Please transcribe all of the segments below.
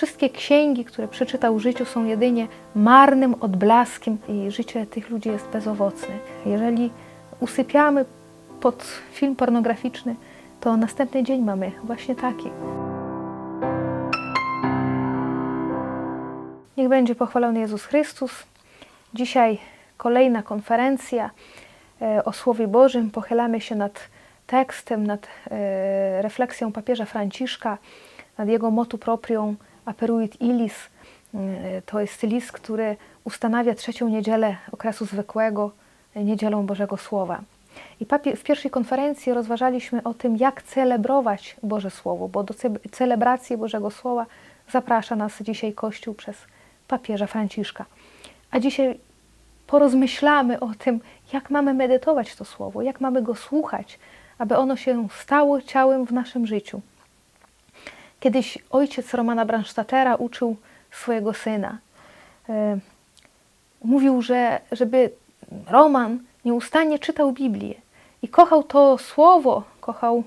Wszystkie księgi, które przeczytał w życiu, są jedynie marnym odblaskiem i życie tych ludzi jest bezowocne. Jeżeli usypiamy pod film pornograficzny, to następny dzień mamy właśnie taki. Niech będzie pochwalony Jezus Chrystus. Dzisiaj kolejna konferencja e, o Słowie Bożym. Pochylamy się nad tekstem, nad e, refleksją papieża Franciszka, nad jego motu proprią Aperuit Illis. E, To jest list, który ustanawia trzecią niedzielę okresu zwykłego, e, niedzielą Bożego Słowa. I w pierwszej konferencji rozważaliśmy o tym, jak celebrować Boże Słowo, bo do ce- celebracji Bożego Słowa zaprasza nas dzisiaj Kościół przez papieża Franciszka. A dzisiaj porozmyślamy o tym, jak mamy medytować to Słowo, jak mamy go słuchać, aby ono się stało ciałem w naszym życiu. Kiedyś ojciec Romana Bransztatera uczył swojego syna. E, Mówił, że żeby Roman nieustannie czytał Biblię i kochał to słowo, kochał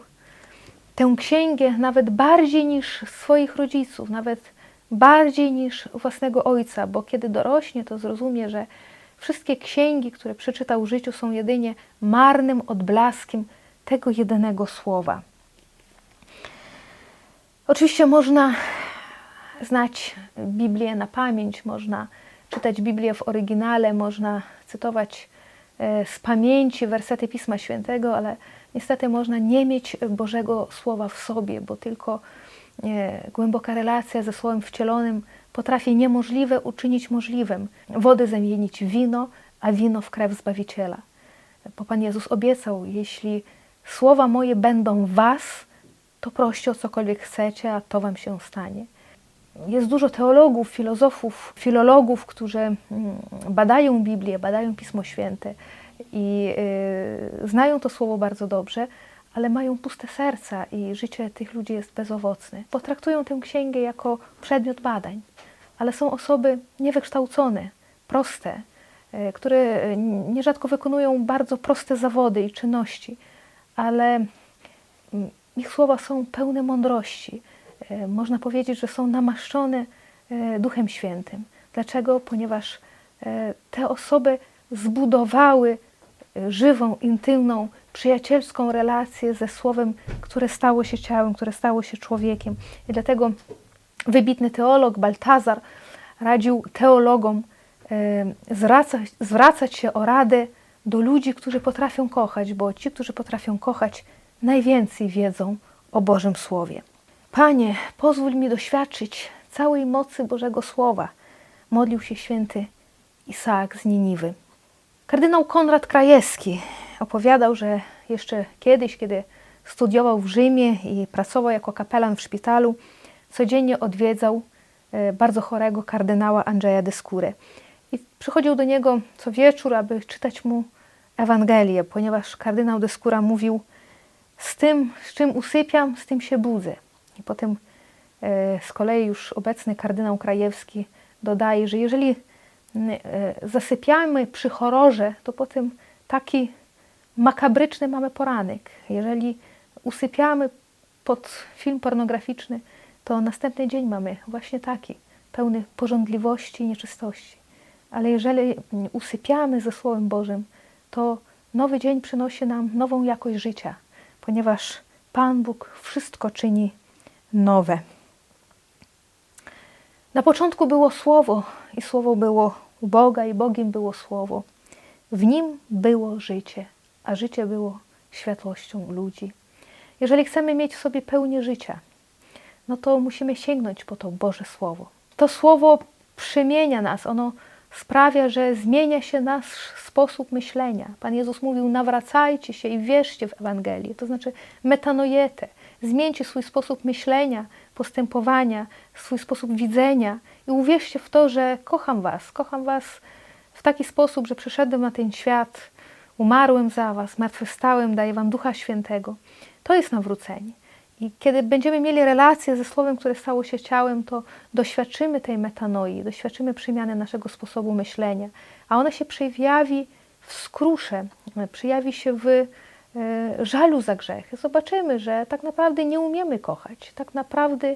tę księgę nawet bardziej niż swoich rodziców, nawet bardziej niż własnego ojca, bo kiedy dorośnie, to zrozumie, że wszystkie księgi, które przeczytał w życiu, są jedynie marnym odblaskiem tego jedynego słowa. Oczywiście można znać Biblię na pamięć, można czytać Biblię w oryginale, można cytować e, z pamięci wersety Pisma Świętego, ale niestety można nie mieć Bożego Słowa w sobie, bo tylko e, głęboka relacja ze Słowem wcielonym potrafi niemożliwe uczynić możliwym. Wody zamienić w wino, a wino w krew Zbawiciela. Bo Pan Jezus obiecał, jeśli słowa moje będą was, to proście o cokolwiek chcecie, a to wam się stanie. Jest dużo teologów, filozofów, filologów, którzy mm, badają Biblię, badają Pismo Święte i y, znają to słowo bardzo dobrze, ale mają puste serca i życie tych ludzi jest bezowocne. Potraktują tę księgę jako przedmiot badań, ale są osoby niewykształcone, proste, y, które y, nierzadko wykonują bardzo proste zawody i czynności, ale mm, ich słowa są pełne mądrości. E, Można powiedzieć, że są namaszczone e, Duchem Świętym. Dlaczego? Ponieważ e, te osoby zbudowały żywą, intymną, przyjacielską relację ze Słowem, które stało się ciałem, które stało się człowiekiem. I dlatego wybitny teolog Baltazar radził teologom zwracać, zwracać się o radę do ludzi, którzy potrafią kochać, bo ci, którzy potrafią kochać, najwięcej wiedzą o Bożym Słowie. Panie, pozwól mi doświadczyć całej mocy Bożego Słowa, modlił się święty Izaak z Niniwy. Kardynał Konrad Krajewski opowiadał, że jeszcze kiedyś, kiedy studiował w Rzymie i pracował jako kapelan w szpitalu, codziennie odwiedzał e, bardzo chorego kardynała Andrzeja de Skóre. I przychodził do niego co wieczór, aby czytać mu Ewangelię, ponieważ kardynał de Skóra mówił, z tym, z czym usypiam, z tym się budzę. I potem e, z kolei już obecny kardynał Krajewski dodaje, że jeżeli e, zasypiamy przy horrorze, to potem taki makabryczny mamy poranek. Jeżeli usypiamy pod film pornograficzny, to następny dzień mamy właśnie taki, pełny porządliwości i nieczystości. Ale jeżeli usypiamy ze Słowem Bożym, to nowy dzień przynosi nam nową jakość życia, ponieważ Pan Bóg wszystko czyni nowe. Na początku było Słowo i Słowo było u Boga i Bogiem było Słowo. W Nim było życie, a życie było światłością ludzi. Jeżeli chcemy mieć w sobie pełnię życia, no to musimy sięgnąć po to Boże Słowo. To Słowo przemienia nas, ono sprawia, że zmienia się nasz sposób myślenia. Pan Jezus mówił, nawracajcie się i wierzcie w Ewangelię, to znaczy metanojetę. Zmieńcie swój sposób myślenia, postępowania, swój sposób widzenia i uwierzcie w to, że kocham Was, kocham Was w taki sposób, że przyszedłem na ten świat, umarłem za Was, zmartwychwstałem, daję Wam Ducha Świętego. To jest nawrócenie. I kiedy będziemy mieli relację ze Słowem, które stało się ciałem, to doświadczymy tej metanoi, doświadczymy przemiany naszego sposobu myślenia, a ona się przejawi w skrusze, przejawi się w e, żalu za grzechy. Zobaczymy, że tak naprawdę nie umiemy kochać, tak naprawdę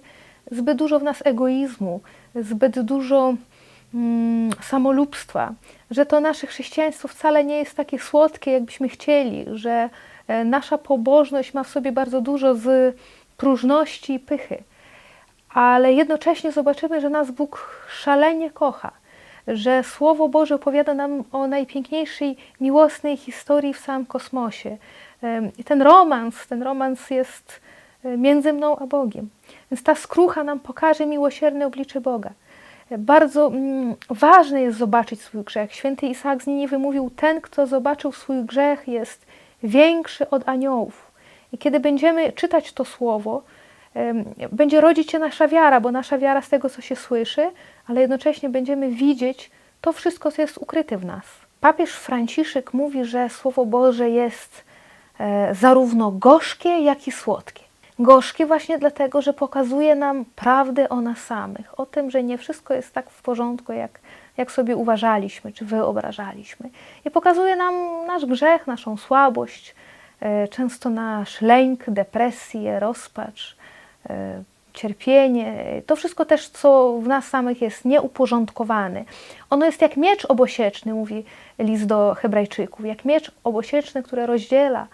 zbyt dużo w nas egoizmu, zbyt dużo mm, samolubstwa, że to nasze chrześcijaństwo wcale nie jest takie słodkie, jakbyśmy chcieli, że nasza pobożność ma w sobie bardzo dużo z próżności i pychy. Ale jednocześnie zobaczymy, że nas Bóg szalenie kocha, że Słowo Boże opowiada nam o najpiękniejszej, miłosnej historii w całym kosmosie. I ten romans, ten romans jest e, między mną a Bogiem. Więc ta skrucha nam pokaże miłosierne oblicze Boga. Bardzo mm, ważne jest zobaczyć swój grzech. Święty Izaak z Niniwy mówił, ten, kto zobaczył swój grzech, jest większy od aniołów. I kiedy będziemy czytać to słowo, będzie rodzić się nasza wiara, bo nasza wiara z tego, co się słyszy, ale jednocześnie będziemy widzieć to wszystko, co jest ukryte w nas. Papież Franciszek mówi, że Słowo Boże jest e, zarówno gorzkie, jak i słodkie. Gorzkie właśnie dlatego, że pokazuje nam prawdę o nas samych, o tym, że nie wszystko jest tak w porządku, jak, jak sobie uważaliśmy czy wyobrażaliśmy. I pokazuje nam nasz grzech, naszą słabość, e, często nasz lęk, depresję, rozpacz, e, cierpienie. To wszystko też, co w nas samych jest nieuporządkowane. Ono jest jak miecz obosieczny, mówi list do Hebrajczyków, jak miecz obosieczny, który rozdziela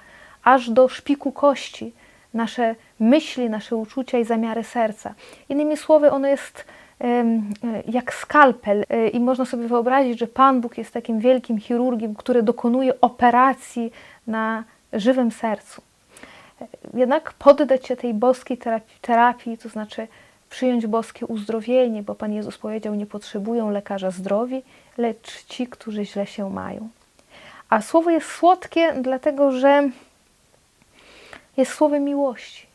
aż do szpiku kości nasze myśli, nasze uczucia i zamiary serca. Innymi słowy, ono jest e, jak skalpel e, i można sobie wyobrazić, że Pan Bóg jest takim wielkim chirurgiem, który dokonuje operacji na żywym sercu. E, Jednak poddać się tej boskiej terapii, to znaczy przyjąć boskie uzdrowienie, bo Pan Jezus powiedział, nie potrzebują lekarza zdrowi, lecz ci, którzy źle się mają. A słowo jest słodkie, dlatego że jest słowem miłości.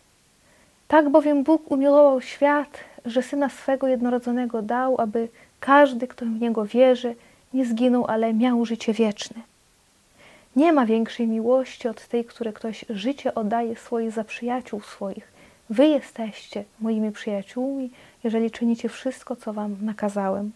Tak bowiem Bóg umiłował świat, że Syna swego jednorodzonego dał, aby każdy, kto w Niego wierzy, nie zginął, ale miał życie wieczne. Nie ma większej miłości od tej, której ktoś życie oddaje swoje za przyjaciół swoich. Wy jesteście moimi przyjaciółmi, jeżeli czynicie wszystko, co wam nakazałem.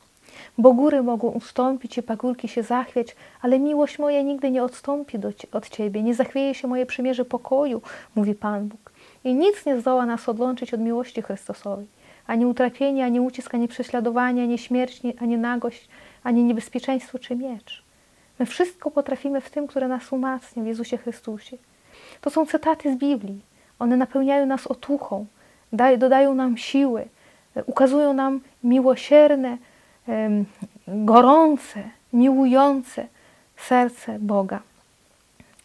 Bo góry mogą ustąpić i pagórki się zachwiać, ale miłość moja nigdy nie odstąpi do, od Ciebie, nie zachwieje się moje przymierze pokoju, mówi Pan Bóg. I nic nie zdoła nas odłączyć od miłości Chrystusowej. Ani utrapienie, ani ucisk, ani prześladowanie, ani śmierć, ani nagość, ani niebezpieczeństwo czy miecz. My wszystko potrafimy w tym, które nas umacnia w Jezusie Chrystusie. To są cytaty z Biblii. One napełniają nas otuchą, daj, dodają nam siły, e, ukazują nam miłosierne, gorące, miłujące serce Boga.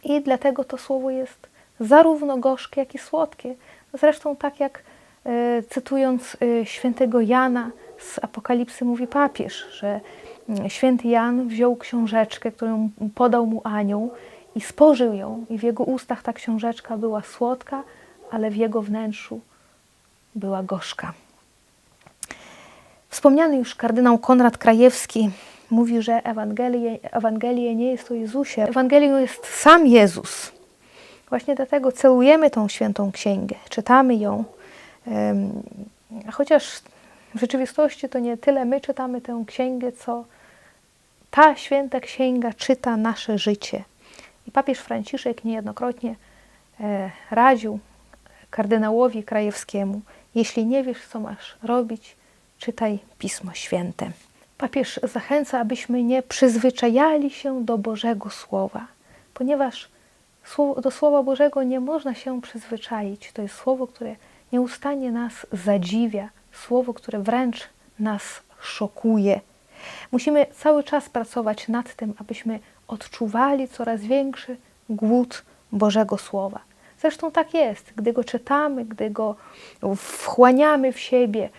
I dlatego to słowo jest zarówno gorzkie, jak i słodkie. Zresztą tak jak e, cytując e, świętego Jana z Apokalipsy mówi papież, że mm, święty Jan wziął książeczkę, którą podał mu anioł i spożył ją i w jego ustach ta książeczka była słodka, ale w jego wnętrzu była gorzka. Wspomniany już kardynał Konrad Krajewski mówi, że Ewangelie, Ewangelie nie jest o Jezusie. Ewangelią jest sam Jezus. Właśnie dlatego celujemy tą świętą księgę, czytamy ją. Chociaż w rzeczywistości to nie tyle my czytamy tę księgę, co ta święta księga czyta nasze życie. I papież Franciszek niejednokrotnie e, radził kardynałowi Krajewskiemu, jeśli nie wiesz, co masz robić, czytaj Pismo Święte. Papież zachęca, abyśmy nie przyzwyczajali się do Bożego Słowa, ponieważ do Słowa Bożego nie można się przyzwyczaić. To jest słowo, które nieustannie nas zadziwia, słowo, które wręcz nas szokuje. Musimy cały czas pracować nad tym, abyśmy odczuwali coraz większy głód Bożego Słowa. Zresztą tak jest, gdy go czytamy, gdy go wchłaniamy w siebie,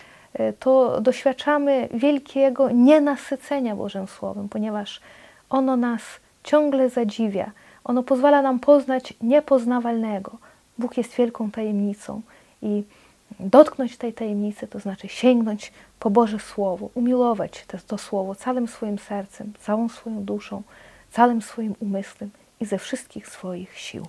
to doświadczamy wielkiego nienasycenia Bożym Słowem, ponieważ ono nas ciągle zadziwia. Ono pozwala nam poznać niepoznawalnego. Bóg jest wielką tajemnicą i dotknąć tej tajemnicy, to znaczy sięgnąć po Boże Słowo, umiłować to, to Słowo całym swoim sercem, całą swoją duszą, całym swoim umysłem i ze wszystkich swoich sił.